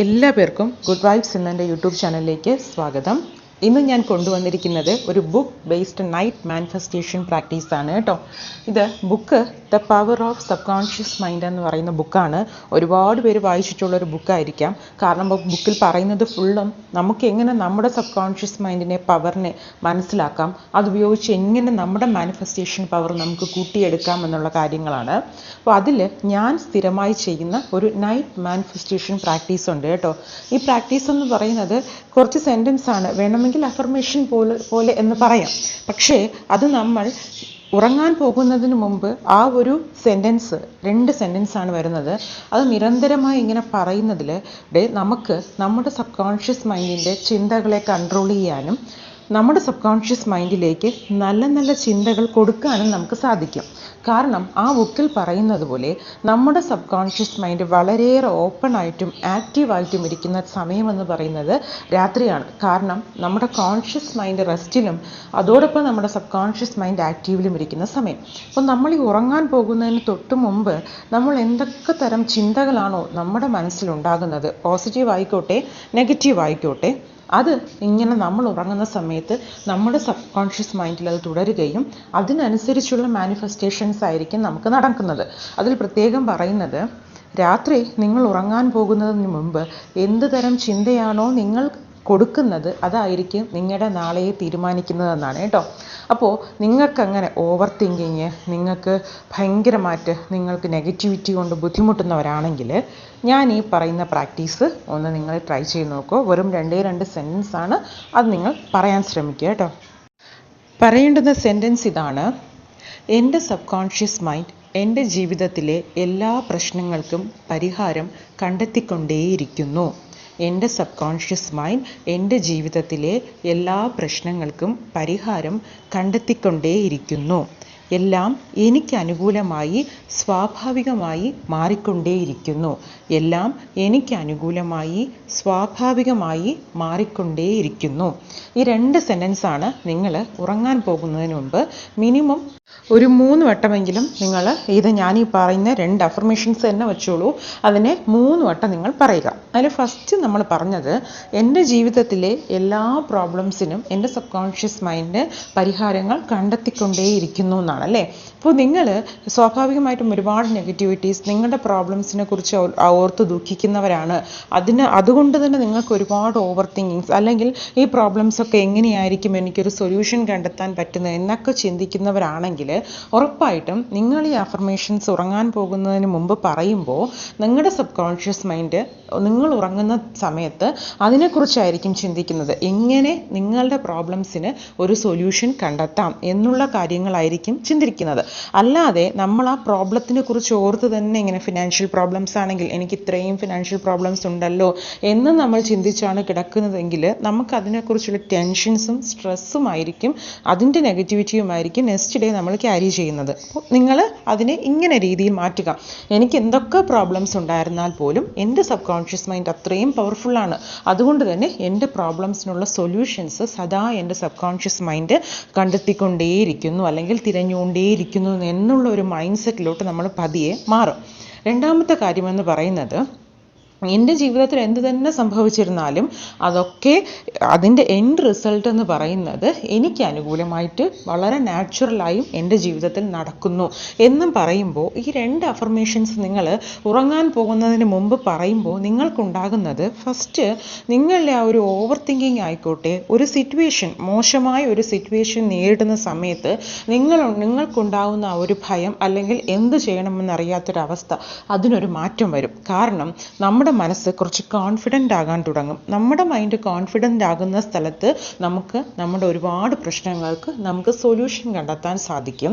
എല്ലാ പേർക്കും good vibes എന്ന യൂട്യൂബ് ചാനലിലേക്ക് സ്വാഗതം. ഇന്ന് ഞാൻ കൊണ്ടുവന്നിരിക്കുന്നത് ഒരു book based night manifestation practice ആണ് കേട്ടോ ഇത് book the power of subconscious mind എന്ന് പറയുന്ന ബുക്കാണ് ഒരുപാട് പേര് വായിച്ചിട്ടുള്ള ഒരു ബുക്കായിരിക്കാം കാരണം ബുക്കിൽ പറയുന്നത് ഫുള്ളും നമുക്ക് എങ്ങനെ നമ്മുടെ സബ് കോൺഷ്യസ് മൈൻഡിനെ പവറിനെ മനസ്സിലാക്കാം അതുപയോഗിച്ച് എങ്ങനെ നമ്മുടെ മാനിഫെസ്റ്റേഷൻ പവർ നമുക്ക് കൂട്ടിയെടുക്കാം എന്നുള്ള കാര്യങ്ങളാണ്. അപ്പോൾ അതിൽ ഞാൻ സ്ഥിരമായി ചെയ്യുന്ന ഒരു നൈറ്റ് മാനിഫെസ്റ്റേഷൻ പ്രാക്ടീസ് ഉണ്ട് കേട്ടോ ഈ പ്രാക്ടീസ് എന്ന് പറയുന്നത് കുറച്ച് സെന്റൻസ് ആണ്. വേണമെങ്കിൽ അഫർമേഷൻ പോലെ പോലെ എന്ന് പറയാം. പക്ഷേ അത് നമ്മൾ ഉറങ്ങാൻ പോകുന്നതിന് മുമ്പ് ആ ഒരു സെന്റൻസ് രണ്ട് സെന്റൻസ് ആണ് വരുന്നത്. അത് നിരന്തരമായി ഇങ്ങനെ പറയുന്നതിൽ നമുക്ക് നമ്മുടെ സബ് കോൺഷ്യസ് മൈൻഡിന്റെ ചിന്തകളെ കൺട്രോൾ ചെയ്യാനും നമ്മുടെ സബ് കോൺഷ്യസ് മൈൻഡിലേക്ക് നല്ല നല്ല ചിന്തകൾ കൊടുക്കാനും നമുക്ക് സാധിക്കും. കാരണം ആ ബുക്കിൽ പറയുന്നത് പോലെ നമ്മുടെ സബ് കോൺഷ്യസ് മൈൻഡ് വളരെയേറെ ഓപ്പൺ ആയിട്ടും ആക്റ്റീവായിട്ടും ഇരിക്കുന്ന സമയമെന്ന് പറയുന്നത് രാത്രിയാണ്. കാരണം നമ്മുടെ കോൺഷ്യസ് മൈൻഡ് റെസ്റ്റിലും അതോടൊപ്പം നമ്മുടെ സബ് കോൺഷ്യസ് മൈൻഡ് ആക്റ്റീവിലും ഇരിക്കുന്ന സമയം. അപ്പോൾ നമ്മൾ ഈ ഉറങ്ങാൻ പോകുന്നതിന് തൊട്ട് മുമ്പ് നമ്മൾ എന്തൊക്കെ തരം ചിന്തകളാണോ നമ്മുടെ മനസ്സിലുണ്ടാകുന്നത്? പോസിറ്റീവ് ആയിക്കോട്ടെ നെഗറ്റീവ് ആയിക്കോട്ടെ അത് ഇങ്ങനെ നമ്മൾ ഉറങ്ങുന്ന സമയത്ത് നമ്മുടെ സബ് കോൺഷ്യസ് മൈൻഡിൽ അത് തുടരുകയും അതിനനുസരിച്ചുള്ള മാനിഫെസ്റ്റേഷൻസ് ആയിരിക്കും നമുക്ക് നടക്കുന്നത്. അതിൽ പ്രത്യേകം പറയുന്നത് രാത്രി നിങ്ങൾ ഉറങ്ങാൻ പോകുന്നതിന് മുമ്പ് എന്ത് തരം ചിന്തയാണോ നിങ്ങൾ കൊടുക്കുന്നത് അതായിരിക്കും നിങ്ങളുടെ നാളെയെ തീരുമാനിക്കുന്നതെന്നാണ് കേട്ടോ. അപ്പോൾ നിങ്ങൾക്കങ്ങനെ ഓവർ തിങ്കിങ് നിങ്ങൾക്ക് ഭയങ്കരമായിട്ട് നിങ്ങൾക്ക് നെഗറ്റിവിറ്റി കൊണ്ട് ബുദ്ധിമുട്ടുന്നവരാണെങ്കിൽ ഞാൻ ഈ പറയുന്ന പ്രാക്ടീസ് ഒന്ന് നിങ്ങൾ ട്രൈ ചെയ്ത് നോക്കൂ. വെറും രണ്ടേ രണ്ട് സെന്റൻസ് ആണ്. അത് നിങ്ങൾ പറയാൻ ശ്രമിക്കുക കേട്ടോ. പറയേണ്ടുന്ന സെന്റൻസ് ഇതാണ്. എന്റെ സബ് കോൺഷ്യസ് മൈൻഡ് എന്റെ ജീവിതത്തിലെ എല്ലാ പ്രശ്നങ്ങൾക്കും പരിഹാരം കണ്ടെത്തിക്കൊണ്ടേയിരിക്കുന്നു. എന്റെ സബ് കോൺഷ്യസ് മൈൻഡ് എന്റെ ജീവിതത്തിലെ എല്ലാ പ്രശ്നങ്ങൾക്കും പരിഹാരം കണ്ടെത്തിക്കൊണ്ടേയിരിക്കുന്നു. എല്ലാം എനിക്ക് അനുകൂലമായി സ്വാഭാവികമായി മാറിക്കൊണ്ടേയിരിക്കുന്നു. എല്ലാം എനിക്ക് അനുകൂലമായി സ്വാഭാവികമായി മാറിക്കൊണ്ടേയിരിക്കുന്നു. ഈ രണ്ട് സെന്റൻസാണ് നിങ്ങൾ ഉറങ്ങാൻ പോകുന്നതിന് മുമ്പ് മിനിമം ഒരു മൂന്ന് വട്ടമെങ്കിലും നിങ്ങൾ ഇത് ഞാൻ ഈ പറയുന്ന രണ്ട് അഫർമേഷൻസ് തന്നെ വെച്ചോളൂ. അതിനെ മൂന്ന് വട്ടം നിങ്ങൾ പറയുക. അതിൽ ഫസ്റ്റ് നമ്മൾ പറഞ്ഞത് എന്റെ ജീവിതത്തിലെ എല്ലാ പ്രോബ്ലംസിനും എന്റെ സബ് കോൺഷ്യസ് മൈൻഡ് പരിഹാരങ്ങൾ കണ്ടെത്തിക്കൊണ്ടേയിരിക്കുന്നു എന്നാണ് അല്ലേ? അപ്പോൾ നിങ്ങൾ സ്വാഭാവികമായിട്ടും ഒരുപാട് നെഗറ്റിവിറ്റീസ് നിങ്ങളുടെ പ്രോബ്ലംസിനെ കുറിച്ച് ഓർത്ത് ദുഃഖിക്കുന്നവരാണ്. അതിന് അതുകൊണ്ട് തന്നെ നിങ്ങൾക്ക് ഒരുപാട് ഓവർ തിങ്കിങ്സ് അല്ലെങ്കിൽ ഈ പ്രോബ്ലംസ് ഒക്കെ എങ്ങനെയായിരിക്കും എനിക്കൊരു സൊല്യൂഷൻ കണ്ടെത്താൻ പറ്റുന്നത് എന്നൊക്കെ ചിന്തിക്കുന്നവരാണെങ്കിൽ ഉറപ്പായിട്ടും നിങ്ങൾ ഈ അഫർമേഷൻസ് ഉറങ്ങാൻ പോകുന്നതിന് മുമ്പ് പറയുമ്പോൾ നിങ്ങളുടെ സബ് കോൺഷ്യസ് മൈൻഡ് നിങ്ങൾ ഉറങ്ങുന്ന സമയത്ത് അതിനെക്കുറിച്ചായിരിക്കും ചിന്തിക്കുന്നത്. എങ്ങനെ നിങ്ങളുടെ പ്രോബ്ലംസിന് ഒരു സൊല്യൂഷൻ കണ്ടെത്താം എന്നുള്ള കാര്യങ്ങളായിരിക്കും ചിന്തിക്കുന്നത്. അല്ലാതെ നമ്മൾ ആ പ്രോബ്ലത്തിനെ കുറിച്ച് ഓർത്ത് തന്നെ ഇങ്ങനെ ഫിനാൻഷ്യൽ പ്രോബ്ലംസ് ആണെങ്കിൽ എനിക്ക് ഇത്രയും ഫിനാൻഷ്യൽ പ്രോബ്ലംസ് ഉണ്ടല്ലോ എന്ന് നമ്മൾ ചിന്തിച്ചാണ് കിടക്കുന്നതെങ്കിൽ നമുക്ക് അതിനെക്കുറിച്ചുള്ള ടെൻഷൻസും സ്ട്രെസ്സും ആയിരിക്കും അതിന്റെ നെഗറ്റിവിറ്റിയുമായിരിക്കും നെക്സ്റ്റ് ഡേ നമ്മൾ ക്യാരി ചെയ്യുന്നത്. അപ്പോൾ നിങ്ങൾ അതിനെ ഇങ്ങനെ രീതിയിൽ മാറ്റുക. എനിക്ക് എന്തൊക്കെ പ്രോബ്ലംസ് ഉണ്ടായിരുന്നാൽ പോലും എന്റെ സബ് കോൺഷ്യസ് മൈൻഡ് അത്രയും പവർഫുള്ളാണ് അതുകൊണ്ട് തന്നെ എന്റെ പ്രോബ്ലംസിനുള്ള സൊല്യൂഷൻസ് സദാ എന്റെ സബ് കോൺഷ്യസ് മൈൻഡ് കണ്ടെത്തിക്കൊണ്ടേയിരിക്കുന്നു അല്ലെങ്കിൽ തിരഞ്ഞുകൊണ്ടേയിരിക്കുന്നു എന്നുള്ള ഒരു മൈൻഡ് സെറ്റിലോട്ട് നമ്മൾ പതിയെ മാറും. രണ്ടാമത്തെ കാര്യമെന്ന് പറയുന്നത് എന്റെ ജീവിതത്തിൽ എന്ത് തന്നെ സംഭവിച്ചിരുന്നാലും അതൊക്കെ അതിന്റെ എൻഡ് റിസൾട്ട് എന്ന് പറയുന്നത് എനിക്ക് അനുകൂലമായിട്ട് വളരെ നാച്ചുറലായും എന്റെ ജീവിതത്തിൽ നടക്കുന്നു. എന്നും പറയുമ്പോൾ ഈ രണ്ട് അഫർമേഷൻസ് നിങ്ങൾ ഉറങ്ങാൻ പോകുന്നതിന് മുമ്പ് പറയുമ്പോൾ നിങ്ങൾക്കുണ്ടാകുന്നത് ഫസ്റ്റ് നിങ്ങളുടെ ആ ഒരു ഓവർ തിങ്കിങ് ആയിക്കോട്ടെ ഒരു സിറ്റുവേഷൻ മോശമായ ഒരു സിറ്റുവേഷൻ നേരിടുന്ന സമയത്ത് നിങ്ങൾ നിങ്ങൾക്കുണ്ടാകുന്ന ആ ഒരു ഭയം അല്ലെങ്കിൽ എന്ത് ചെയ്യണമെന്നറിയാത്തൊരവസ്ഥ അതിനൊരു മാറ്റം വരും. കാരണം നമ്മുടെ നമ്മുടെ മനസ്സ് കുറച്ച് കോൺഫിഡന്റ് ആകാൻ തുടങ്ങും. നമ്മുടെ മൈൻഡ് കോൺഫിഡന്റ് ആകുന്ന സ്ഥലത്ത് നമുക്ക് നമ്മുടെ ഒരുപാട് പ്രശ്നങ്ങൾക്ക് നമുക്ക് സൊല്യൂഷൻ കണ്ടെത്താൻ സാധിക്കും.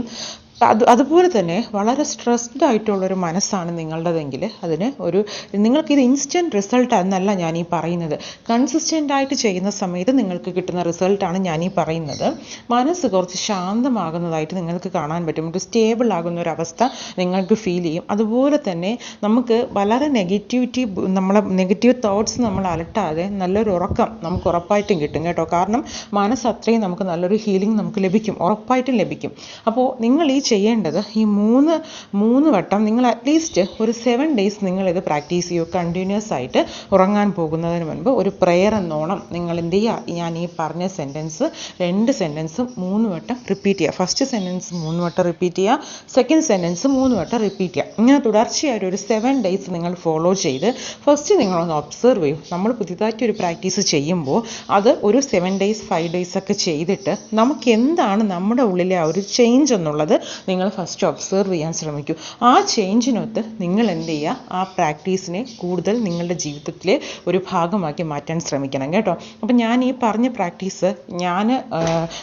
അത് അതുപോലെ തന്നെ വളരെ സ്ട്രെസ്ഡ് ആയിട്ടുള്ളൊരു മനസ്സാണ് നിങ്ങളുടേതെങ്കിൽ അതിന് ഒരു നിങ്ങൾക്കിത് ഇൻസ്റ്റന്റ് റിസൾട്ട് എന്നല്ല ഞാൻ ഈ പറയുന്നത്. കൺസിസ്റ്റന്റ് ആയിട്ട് ചെയ്യുന്ന സമയത്ത് നിങ്ങൾക്ക് കിട്ടുന്ന റിസൾട്ടാണ് ഞാൻ ഈ പറയുന്നത്. മനസ്സ് കുറച്ച് ശാന്തമാകുന്നതായിട്ട് നിങ്ങൾക്ക് കാണാൻ പറ്റും. ഒരു സ്റ്റേബിൾ ആകുന്ന ഒരു അവസ്ഥ നിങ്ങൾക്ക് ഫീൽ ചെയ്യും. അതുപോലെ തന്നെ നമുക്ക് വളരെ നെഗറ്റിവിറ്റി നമ്മളെ നെഗറ്റീവ് തോട്ട്സ് നമ്മൾ അലട്ടാതെ നല്ലൊരു ഉറക്കം നമുക്ക് ഉറപ്പായിട്ടും കിട്ടും കേട്ടോ. കാരണം മനസ്സ് അത്രയും നമുക്ക് നല്ലൊരു ഹീലിംഗ് നമുക്ക് ലഭിക്കും. ഉറപ്പായിട്ടും ലഭിക്കും. അപ്പോൾ നിങ്ങൾ ഈ ചെയ്യേണ്ടത്. ഈ മൂന്ന് മൂന്ന് വട്ടം നിങ്ങൾ അറ്റ്ലീസ്റ്റ് ഒരു സെവൻ ഡേയ്സ് നിങ്ങളിത് പ്രാക്ടീസ് ചെയ്യൂ. കണ്ടിന്യൂസ് ആയിട്ട് ഉറങ്ങാൻ പോകുന്നതിന് മുൻപ് ഒരു പ്രെയർ എന്നോണം നിങ്ങൾ എന്ത് ചെയ്യുക ഞാൻ ഈ പറഞ്ഞ സെന്റൻസ് രണ്ട് സെന്റൻസും മൂന്ന് വട്ടം റിപ്പീറ്റ് ചെയ്യുക ഫസ്റ്റ് സെന്റൻസ് മൂന്ന് വട്ടം റിപ്പീറ്റ് ചെയ്യുക സെക്കൻഡ് സെന്റൻസ് മൂന്ന് വട്ടം റിപ്പീറ്റ് ചെയ്യുക ഇങ്ങനെ തുടർച്ചയായിട്ട് ഒരു സെവൻ ഡേയ്സ് നിങ്ങൾ ഫോളോ ചെയ്ത് ഫസ്റ്റ് നിങ്ങളൊന്ന് ഒബ്സർവ് ചെയ്യും. നമ്മൾ പുതിയതായിട്ട് ഒരു പ്രാക്ടീസ് ചെയ്യുമ്പോൾ അത് ഒരു സെവൻ ഡേയ്സ് ഫൈവ് ഡേയ്സ് ഒക്കെ ചെയ്തിട്ട് നമുക്ക് എന്താണ് നമ്മുടെ ഉള്ളിലെ ആ ഒരു ചേഞ്ച് എന്നുള്ളത് നിങ്ങൾ ഫസ്റ്റ് ഒബ്സർവ് ചെയ്യാൻ ശ്രമിക്കൂ. ആ ചേഞ്ചിനൊത്ത് നിങ്ങൾ എന്ത് ചെയ്യുക? ആ പ്രാക്ടീസിനെ കൂടുതൽ നിങ്ങളുടെ ജീവിതത്തിലെ ഒരു ഭാഗമാക്കി മാറ്റാൻ ശ്രമിക്കണം കേട്ടോ. അപ്പം ഞാൻ ഈ പറഞ്ഞ പ്രാക്ടീസ് ഞാൻ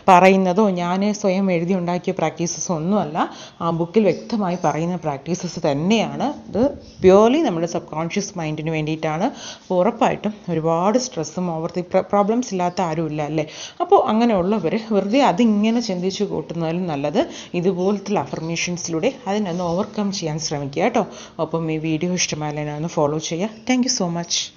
പറയുന്നതോ ഞാൻ സ്വയം എഴുതി ഉണ്ടാക്കിയ പ്രാക്ടീസസ് ഒന്നുമല്ല ആ ബുക്കിൽ വ്യക്തമായി പറയുന്ന പ്രാക്ടീസസ് തന്നെയാണ്. ഇത് പ്യുവർലി നമ്മുടെ സബ് കോൺഷ്യസ് മൈൻഡിന് വേണ്ടിയിട്ടാണ് ഉറപ്പായിട്ടും ഒരുപാട് സ്ട്രെസ്സും ഓവർ തി പ്രോബ്ലംസ് ഇല്ലാത്ത ആരുമില്ല അല്ലേ? അപ്പോൾ അങ്ങനെയുള്ളവർ വെറുതെ അതിങ്ങനെ ചിന്തിച്ച് കൂട്ടുന്നതിലും നല്ലത് ഇതുപോലത്തെ അഫർമേഷൻസിലൂടെ അതിനൊന്ന് ഓവർകം ചെയ്യാൻ ശ്രമിക്കുക കേട്ടോ. അപ്പം ഈ വീഡിയോ ഇഷ്ടമായാലും എന്നെ ഒന്ന് ഫോളോ ചെയ്യുക. Thank so much